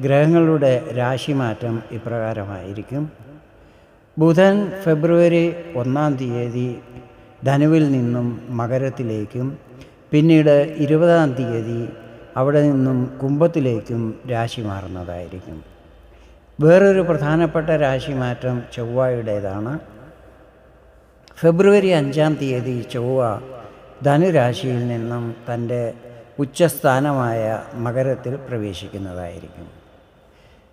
ഗ്രഹങ്ങളുടെ രാശിമാറ്റം ഇപ്രകാരമായിരിക്കും. ബുധൻ ഫെബ്രുവരി ഒന്നാം തീയതി ധനുവിൽ നിന്നും മകരത്തിലേക്കും പിന്നീട് ഇരുപതാം തീയതി അവിടെ നിന്നും കുംഭത്തിലേക്കും രാശി മാറുന്നതായിരിക്കും. വേറൊരു പ്രധാനപ്പെട്ട രാശിമാറ്റം ചൊവ്വയുടേതാണ്. ഫെബ്രുവരി അഞ്ചാം തീയതി ചൊവ്വ ധനുരാശിയിൽ നിന്നും തന്റെ ഉച്ചസ്ഥാനമായ മകരത്തിൽ പ്രവേശിക്കുന്നതായിരിക്കും.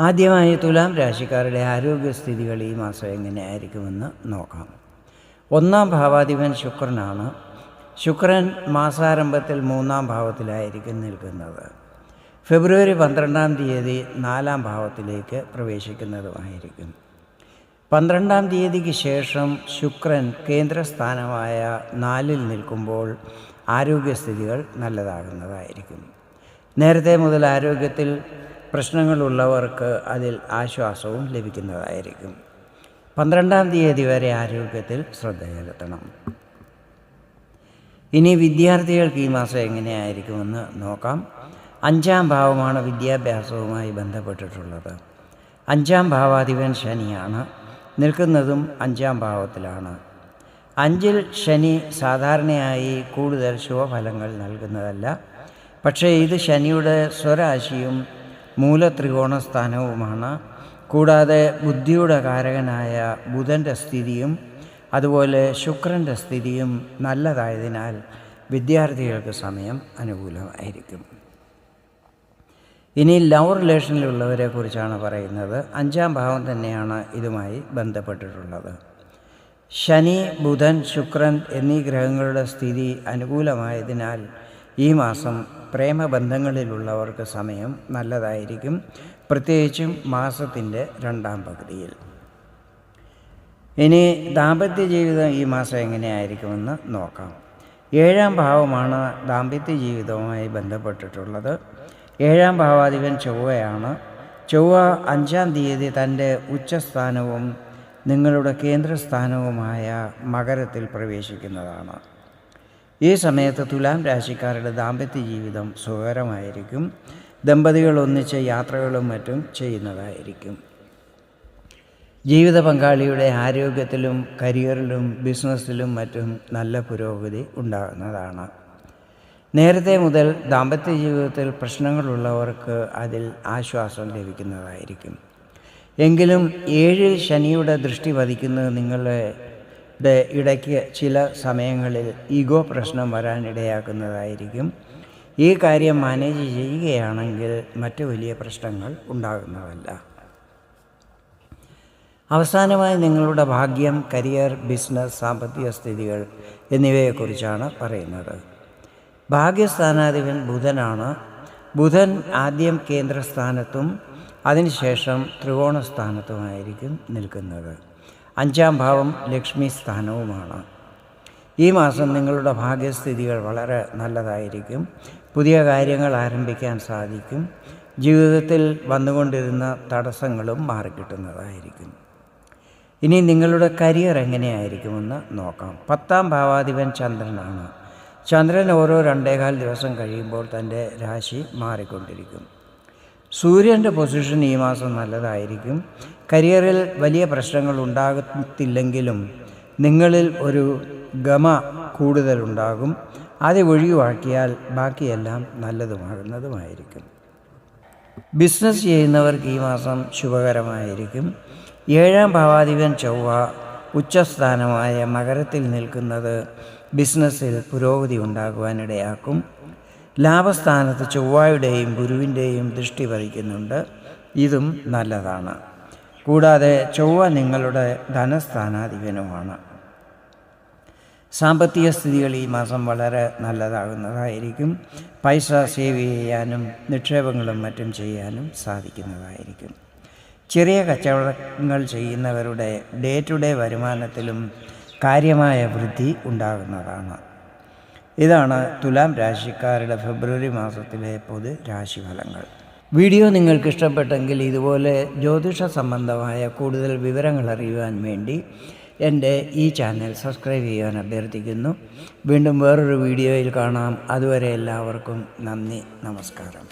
ആദ്യമായി തുലാം രാശിക്കാരുടെ ആരോഗ്യസ്ഥിതികൾ ഈ മാസം എങ്ങനെയായിരിക്കുമെന്ന് നോക്കാം. ഒന്നാം ഭാവാധിപൻ ശുക്രനാണ്. ശുക്രൻ മാസാരംഭത്തിൽ മൂന്നാം ഭാവത്തിലായിരിക്കും നിൽക്കുന്നത്. ഫെബ്രുവരി പന്ത്രണ്ടാം തീയതി നാലാം ഭാവത്തിലേക്ക് പ്രവേശിക്കുന്നതുമായിരിക്കും. പന്ത്രണ്ടാം തീയതിക്ക് ശേഷം ശുക്രൻ കേന്ദ്രസ്ഥാനമായ നാലിൽ നിൽക്കുമ്പോൾ ആരോഗ്യസ്ഥിതികൾ നല്ലതാകുന്നതായിരിക്കും. നേരത്തെ മുതൽ ആരോഗ്യത്തിൽ പ്രശ്നങ്ങളുള്ളവർക്ക് അതിൽ ആശ്വാസവും ലഭിക്കുന്നതായിരിക്കും. പന്ത്രണ്ടാം തീയതി വരെ ആരോഗ്യത്തിൽ ശ്രദ്ധ ചെലുത്തണം. ഇനി വിദ്യാർത്ഥികൾക്ക് ഈ മാസം എങ്ങനെയായിരിക്കുമെന്ന് നോക്കാം. അഞ്ചാം ഭാവമാണ് വിദ്യാഭ്യാസവുമായി ബന്ധപ്പെട്ടിട്ടുള്ളത്. അഞ്ചാം ഭാവാധിപൻ ശനിയാണ്. നിൽക്കുന്നതും അഞ്ചാം ഭാവത്തിലാണ്. അഞ്ചിൽ ശനി സാധാരണയായി കൂടുതൽ ശുഭഫലങ്ങൾ നൽകുന്നതല്ല. പക്ഷേ ഇത് ശനിയുടെ സ്വരാശിയും മൂലത്രികോണ സ്ഥാനവുമാണ് കൂടാതെ ബുദ്ധിയുടെ കാരകനായ ബുധന്റെ സ്ഥിതിയും അതുപോലെ ശുക്രന്റെ സ്ഥിതിയും നല്ലതായതിനാൽ വിദ്യാർത്ഥികൾക്ക് സമയം അനുകൂലമായിരിക്കും. ഇനി ലവ് റിലേഷനിലുള്ളവരെ കുറിച്ചാണ് പറയുന്നത്. അഞ്ചാം ഭാവം തന്നെയാണ് ഇതുമായി ബന്ധപ്പെട്ടിട്ടുള്ളത്. ശനി ബുധൻ ശുക്രൻ എന്നീ ഗ്രഹങ്ങളുടെ സ്ഥിതി അനുകൂലമായതിനാൽ ഈ മാസം പ്രേമബന്ധങ്ങളിലുള്ളവർക്ക് സമയം നല്ലതായിരിക്കും. പ്രത്യേകിച്ചും മാസത്തിന്റെ രണ്ടാം പകുതിയിൽ. ഇനി ദാമ്പത്യ ജീവിതം ഈ മാസം എങ്ങനെയായിരിക്കുമെന്ന് നോക്കാം. ഏഴാം ഭാവമാണ് ദാമ്പത്യ ജീവിതവുമായി ബന്ധപ്പെട്ടിട്ടുള്ളത്. ഏഴാം ഭാവാധിപൻ ചൊവ്വയാണ്. ചൊവ്വ അഞ്ചാം തീയതി തന്റെ ഉച്ചസ്ഥാനവും നിങ്ങളുടെ കേന്ദ്രസ്ഥാനവുമായ മകരത്തിൽ പ്രവേശിക്കുന്നതാണ്. ഈ സമയത്ത് തുലാം രാശിക്കാരുടെ ദാമ്പത്യ ജീവിതം സുഖകരമായിരിക്കും. ദമ്പതികൾ ഒന്നിച്ച് യാത്രകളും മറ്റും ചെയ്യുന്നതായിരിക്കും. ജീവിത പങ്കാളിയുടെ ആരോഗ്യത്തിലും കരിയറിലും ബിസിനസ്സിലും മറ്റും നല്ല പുരോഗതി ഉണ്ടാകുന്നതാണ്. നേരത്തെ മുതൽ ദാമ്പത്യ ജീവിതത്തിൽ പ്രശ്നങ്ങളുള്ളവർക്ക് അതിൽ ആശ്വാസം ലഭിക്കുന്നതായിരിക്കും. എങ്കിലും ഏഴിൽ ശനിയുടെ ദൃഷ്ടി പതിക്കുന്നത് നിങ്ങളുടെ ഇടയ്ക്ക് ചില സമയങ്ങളിൽ ഈഗോ പ്രശ്നം വരാനിടയാക്കുന്നതായിരിക്കും. ഈ കാര്യം മാനേജ് ചെയ്യുകയാണെങ്കിൽ മറ്റു വലിയ പ്രശ്നങ്ങൾ ഉണ്ടാകുന്നതല്ല. അവസാനമായി നിങ്ങളുടെ ഭാഗ്യം കരിയർ ബിസിനസ് സാമ്പത്തിക സ്ഥിതികൾ എന്നിവയെക്കുറിച്ചാണ് പറയുന്നത്. ഭാഗ്യസ്ഥാനാധിപൻ ബുധനാണ്. ബുധൻ ആദ്യം കേന്ദ്രസ്ഥാനത്തും അതിനുശേഷം ത്രികോണസ്ഥാനത്തുമായിരിക്കും നിൽക്കുന്നത്. അഞ്ചാം ഭാവം ലക്ഷ്മി സ്ഥാനവുമാണ്. ഈ മാസം നിങ്ങളുടെ ഭാഗ്യസ്ഥിതികൾ വളരെ നല്ലതായിരിക്കും. പുതിയ കാര്യങ്ങൾ ആരംഭിക്കാൻ സാധിക്കും. ജീവിതത്തിൽ വന്നുകൊണ്ടിരുന്ന തടസ്സങ്ങളും മാറിക്കിട്ടുന്നതായിരിക്കും. ഇനി നിങ്ങളുടെ കരിയർ എങ്ങനെയായിരിക്കുമെന്ന് നോക്കാം. പത്താം ഭാവാധിപൻ ചന്ദ്രനാണ്. ചന്ദ്രൻ ഓരോ രണ്ടേകാൽ ദിവസം കഴിയുമ്പോൾ തന്റെ രാശി മാറിക്കൊണ്ടിരിക്കും. സൂര്യന്റെ പൊസിഷൻ ഈ മാസം നല്ലതായിരിക്കും. കരിയറിൽ വലിയ പ്രശ്നങ്ങൾ ഉണ്ടാകത്തില്ലെങ്കിലും നിങ്ങളിൽ ഒരു ഗമ കൂടുതലുണ്ടാകും. അത് ഒഴിവാക്കിയാൽ ബാക്കിയെല്ലാം നല്ലതുമാകുന്നതുമായിരിക്കും. ബിസിനസ് ചെയ്യുന്നവർക്ക് ഈ മാസം ശുഭകരമായിരിക്കും. ഏഴാം ഭാവാധിപൻ ചൊവ്വ ഉച്ചസ്ഥാനമായ മകരത്തിൽ നിൽക്കുന്നത് ബിസിനസ്സിൽ പുരോഗതി ഉണ്ടാകുവാനിടയാക്കും. ലാഭസ്ഥാനത്ത് ചൊവ്വായുടെയും ഗുരുവിന്റെയും ദൃഷ്ടി വഹിക്കുന്നുണ്ട്. ഇതും നല്ലതാണ്. കൂടാതെ ചൊവ്വ നിങ്ങളുടെ ധനസ്ഥാനാധിപനുമാണ്. സാമ്പത്തിക സ്ഥിതികൾ ഈ മാസം വളരെ നല്ലതാകുന്നതായിരിക്കും. പൈസ സേവ് ചെയ്യാനും നിക്ഷേപങ്ങളും മറ്റും ചെയ്യാനും സാധിക്കുന്നതായിരിക്കും. ചെറിയ കച്ചവടങ്ങൾ ചെയ്യുന്നവരുടെ ഡേ ടു ഡേ വരുമാനത്തിലും കാര്യമായ വൃദ്ധി ഉണ്ടാകുന്നതാണ്. ഇതാണ് തുലാം രാശിക്കാരുടെ ഫെബ്രുവരി മാസത്തിലെ പൊതു രാശിഫലങ്ങൾ. വീഡിയോ നിങ്ങൾക്ക് ഇഷ്ടപ്പെട്ടെങ്കിൽ ഇതുപോലെ ജ്യോതിഷ സംബന്ധമായ കൂടുതൽ വിവരങ്ങൾ അറിയുവാൻ വേണ്ടി എന്റെ ഈ ചാനൽ സബ്സ്ക്രൈബ് ചെയ്യാൻ അഭ്യർത്ഥിക്കുന്നു. വീണ്ടും വേറൊരു വീഡിയോയിൽ കാണാം. അതുവരെ എല്ലാവർക്കും നന്ദി നമസ്കാരം.